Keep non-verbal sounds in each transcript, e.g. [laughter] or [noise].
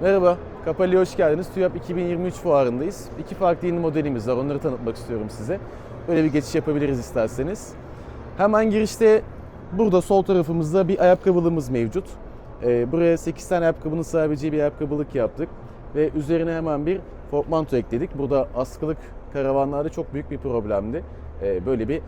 Merhaba, Kapali'ye hoş geldiniz. TÜYAP 2023 fuarındayız. İki farklı yeni modelimiz var, onları tanıtmak istiyorum size. Böyle bir geçiş yapabiliriz isterseniz. Hemen girişte burada sol tarafımızda bir ayakkabılığımız mevcut. Ee, buraya 8 tane ayakkabının sığabileceği bir ayakkabılık yaptık. Ve üzerine hemen bir portmanto ekledik. Burada askılık karavanlarda çok büyük bir problemdi. Ee, böyle bir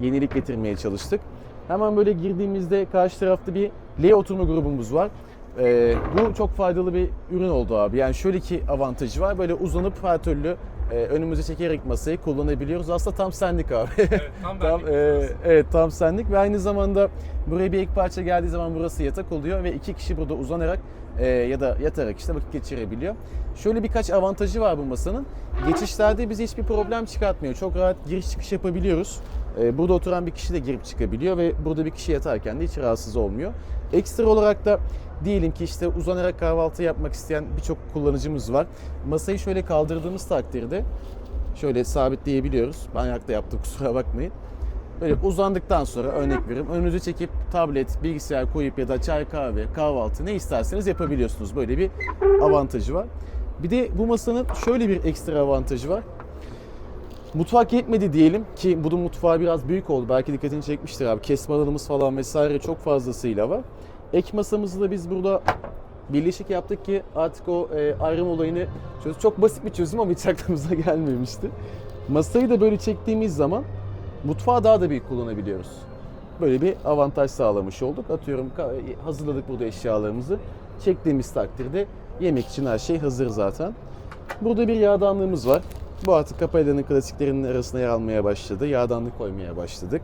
yenilik getirmeye çalıştık. Hemen böyle girdiğimizde karşı tarafta bir L oturma grubumuz var. Ee, bu çok faydalı bir ürün oldu abi. Yani şöyle ki avantajı var. Böyle uzanıp her türlü e, önümüze çekerek masayı kullanabiliyoruz. Aslında tam sendik abi. Evet, tam [laughs] tam, e, evet tam sendik ve aynı zamanda buraya bir ek parça geldiği zaman burası yatak oluyor ve iki kişi burada uzanarak e, ya da yatarak işte vakit geçirebiliyor. Şöyle birkaç avantajı var bu masanın. Geçişlerde bize hiçbir problem çıkartmıyor. Çok rahat giriş çıkış yapabiliyoruz. E, burada oturan bir kişi de girip çıkabiliyor ve burada bir kişi yatarken de hiç rahatsız olmuyor. Ekstra olarak da diyelim ki işte uzanarak kahvaltı yapmak isteyen birçok kullanıcımız var. Masayı şöyle kaldırdığımız takdirde şöyle sabitleyebiliyoruz. Ben ayakta yaptım [laughs] kusura bakmayın. Böyle uzandıktan sonra örnek veriyorum. Önünüze çekip tablet, bilgisayar koyup ya da çay, kahve, kahvaltı ne isterseniz yapabiliyorsunuz. Böyle bir avantajı var. Bir de bu masanın şöyle bir ekstra avantajı var. Mutfak yetmedi diyelim ki bunun mutfağı biraz büyük oldu. Belki dikkatini çekmiştir abi. Kesme alanımız falan vesaire çok fazlasıyla var. Ek masamızı da biz burada birleşik yaptık ki artık o e, ayrım olayını çöz. Çok basit bir çözüm ama hiç [laughs] aklımıza gelmemişti. Masayı da böyle çektiğimiz zaman mutfağı daha da büyük kullanabiliyoruz. Böyle bir avantaj sağlamış olduk. Atıyorum ka- hazırladık burada eşyalarımızı. Çektiğimiz takdirde yemek için her şey hazır zaten. Burada bir yağdanlığımız var. Bu artık Capella'nın klasiklerinin arasına yer almaya başladı. Yağdanlık koymaya başladık.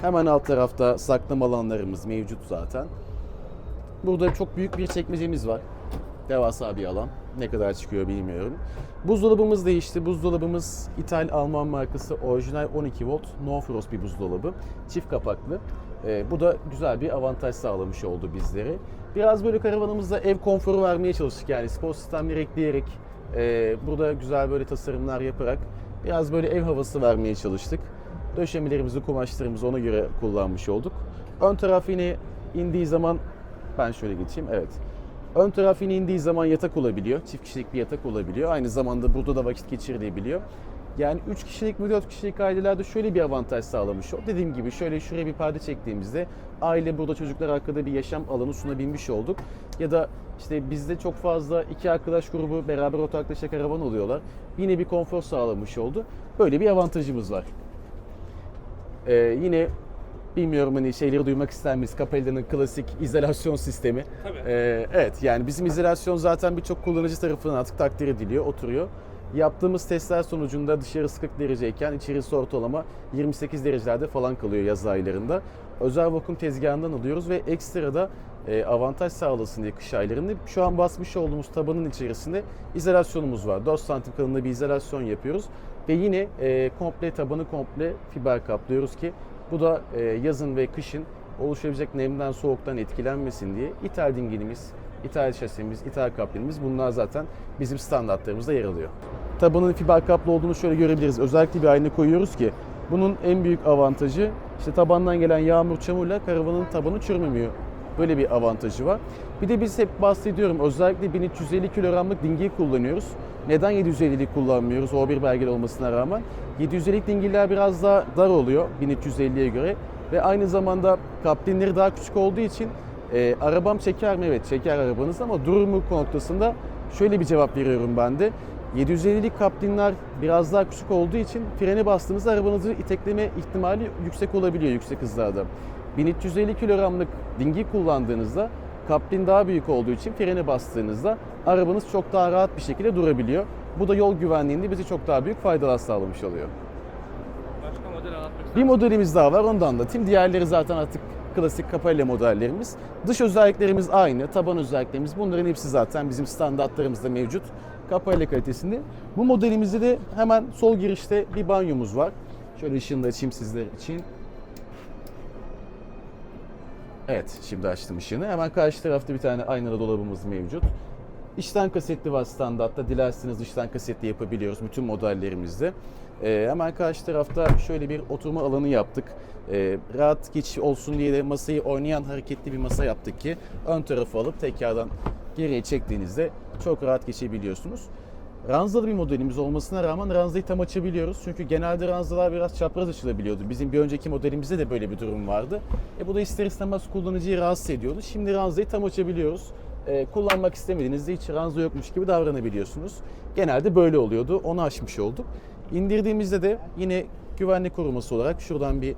Hemen alt tarafta saklama alanlarımız mevcut zaten. Burada çok büyük bir çekmecemiz var. Devasa bir alan. Ne kadar çıkıyor bilmiyorum. Buzdolabımız değişti. Buzdolabımız İthal Alman markası orijinal 12 volt no frost bir buzdolabı. Çift kapaklı. Ee, bu da güzel bir avantaj sağlamış oldu bizlere. Biraz böyle karavanımızda ev konforu vermeye çalıştık. Yani spor sistemleri ekleyerek e, burada güzel böyle tasarımlar yaparak biraz böyle ev havası vermeye çalıştık. Döşemelerimizi, kumaşlarımızı ona göre kullanmış olduk. Ön taraf yine indiği zaman ben şöyle geçeyim. Evet. Ön taraf yine indiği zaman yatak olabiliyor. Çift kişilik bir yatak olabiliyor. Aynı zamanda burada da vakit geçirilebiliyor. Yani 3 kişilik mi 4 kişilik ailelerde şöyle bir avantaj sağlamış o. Dediğim gibi şöyle şuraya bir perde çektiğimizde aile burada çocuklar hakkında bir yaşam alanı sunabilmiş olduk. Ya da işte bizde çok fazla iki arkadaş grubu beraber ortaklaşa karavan oluyorlar. Yine bir konfor sağlamış oldu. Böyle bir avantajımız var. Ee, yine bilmiyorum hani şeyleri duymak ister miyiz? Capella'nın klasik izolasyon sistemi. Tabii. Ee, evet yani bizim izolasyon zaten birçok kullanıcı tarafından artık takdir ediliyor, oturuyor. Yaptığımız testler sonucunda dışarısı 40 dereceyken içerisi ortalama 28 derecelerde falan kalıyor yaz aylarında. Özel vakum tezgahından alıyoruz ve ekstra da e, avantaj sağlasın diye kış aylarında şu an basmış olduğumuz tabanın içerisinde izolasyonumuz var. 4 santim kalınlığında bir izolasyon yapıyoruz ve yine e, komple tabanı komple fiber kaplıyoruz ki bu da e, yazın ve kışın oluşabilecek nemden soğuktan etkilenmesin diye ithal dingilimiz, ithal şasemiz, ithal kaplinimiz bunlar zaten bizim standartlarımızda yer alıyor. Tabanın fiber kaplı olduğunu şöyle görebiliriz. Özellikle bir ayna koyuyoruz ki bunun en büyük avantajı işte tabandan gelen yağmur çamurla karavanın tabanı çürümemiyor. Böyle bir avantajı var. Bir de biz hep bahsediyorum özellikle 1350 kilogramlık dingil kullanıyoruz. Neden 750'lik kullanmıyoruz o bir belgeli olmasına rağmen? 750'lik dingiller biraz daha dar oluyor 1350'ye göre. Ve aynı zamanda kaplinleri daha küçük olduğu için e, arabam çeker mi? Evet çeker arabanız ama durur mu noktasında şöyle bir cevap veriyorum ben de. 750'lik kaplinler biraz daha küçük olduğu için frene bastığınızda arabanızı itekleme ihtimali yüksek olabiliyor yüksek hızlarda. 1350 kilogramlık dingil kullandığınızda kaplin daha büyük olduğu için frene bastığınızda arabanız çok daha rahat bir şekilde durabiliyor. Bu da yol güvenliğinde bize çok daha büyük faydalar sağlamış oluyor. Başka model anlatmak Bir modelimiz daha var onu da anlatayım. Diğerleri zaten artık klasik Capella modellerimiz. Dış özelliklerimiz aynı, taban özelliklerimiz bunların hepsi zaten bizim standartlarımızda mevcut. Capella kalitesinde. Bu modelimizde de hemen sol girişte bir banyomuz var. Şöyle ışığını da açayım sizler için. Evet, şimdi açtım ışığını. Hemen karşı tarafta bir tane aynalı dolabımız mevcut. İçten kasetli var standartta. Dilerseniz dıştan kasetli yapabiliyoruz bütün modellerimizde. Ee, hemen karşı tarafta şöyle bir oturma alanı yaptık. Ee, rahat geçiş olsun diye de masayı oynayan hareketli bir masa yaptık ki ön tarafı alıp tekrardan geriye çektiğinizde çok rahat geçebiliyorsunuz. Ranzalı bir modelimiz olmasına rağmen ranzayı tam açabiliyoruz. Çünkü genelde ranzalar biraz çapraz açılabiliyordu. Bizim bir önceki modelimizde de böyle bir durum vardı. E bu da ister istemez kullanıcıyı rahatsız ediyordu. Şimdi ranzayı tam açabiliyoruz. E, kullanmak istemediğinizde hiç ranza yokmuş gibi davranabiliyorsunuz. Genelde böyle oluyordu. Onu aşmış olduk. İndirdiğimizde de yine güvenlik koruması olarak şuradan bir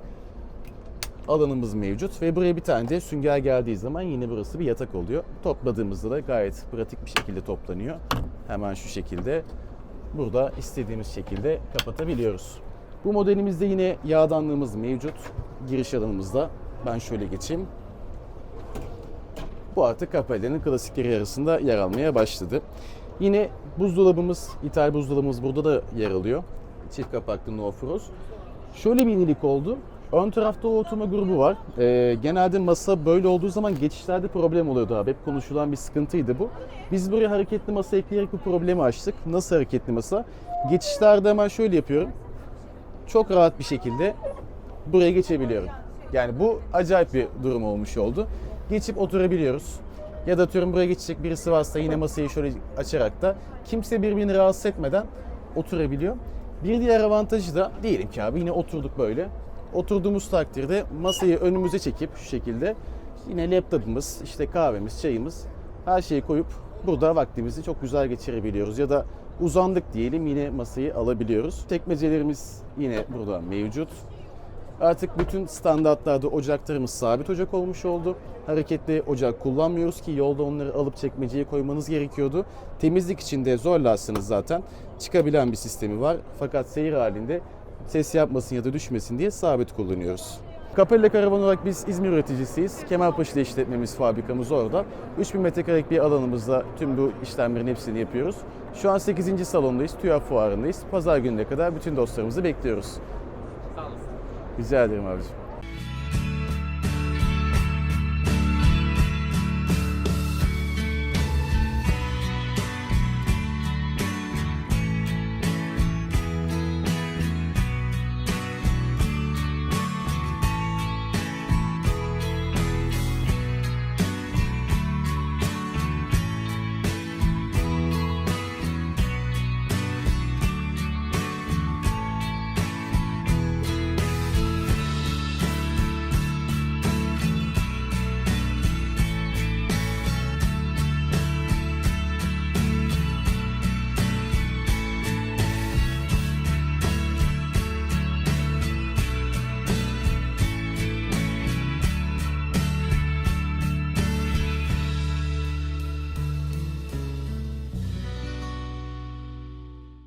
alanımız mevcut ve buraya bir tane de sünger geldiği zaman yine burası bir yatak oluyor. Topladığımızda da gayet pratik bir şekilde toplanıyor. Hemen şu şekilde burada istediğimiz şekilde kapatabiliyoruz. Bu modelimizde yine yağdanlığımız mevcut. Giriş alanımızda. Ben şöyle geçeyim. Bu artık Capelli'nin klasikleri arasında yer almaya başladı. Yine buzdolabımız, ithal buzdolabımız burada da yer alıyor. Çift kapaklı no frost. Şöyle bir yenilik oldu. Ön tarafta o oturma grubu var. Ee, genelde masa böyle olduğu zaman geçişlerde problem oluyordu abi. Hep konuşulan bir sıkıntıydı bu. Biz buraya hareketli masa ekleyerek bu problemi açtık. Nasıl hareketli masa? Geçişlerde hemen şöyle yapıyorum. Çok rahat bir şekilde buraya geçebiliyorum. Yani bu acayip bir durum olmuş oldu. Geçip oturabiliyoruz. Ya da atıyorum buraya geçecek birisi varsa yine masayı şöyle açarak da kimse birbirini rahatsız etmeden oturabiliyor. Bir diğer avantajı da diyelim ki abi yine oturduk böyle. Oturduğumuz takdirde masayı önümüze çekip şu şekilde yine laptopumuz, işte kahvemiz, çayımız her şeyi koyup burada vaktimizi çok güzel geçirebiliyoruz. Ya da uzandık diyelim yine masayı alabiliyoruz. Tekmecelerimiz yine burada mevcut. Artık bütün standartlarda ocaklarımız sabit ocak olmuş oldu. Hareketli ocak kullanmıyoruz ki yolda onları alıp çekmeceye koymanız gerekiyordu. Temizlik için de zorlarsanız zaten çıkabilen bir sistemi var. Fakat seyir halinde ses yapmasın ya da düşmesin diye sabit kullanıyoruz. Capella Karavan olarak biz İzmir üreticisiyiz. Kemalpaşa'da işletmemiz, fabrikamız orada. 3000 metrekarelik bir alanımızda tüm bu işlemlerin hepsini yapıyoruz. Şu an 8. salondayız, TÜYAP fuarındayız. Pazar gününe kadar bütün dostlarımızı bekliyoruz. Rica ederim abiciğim.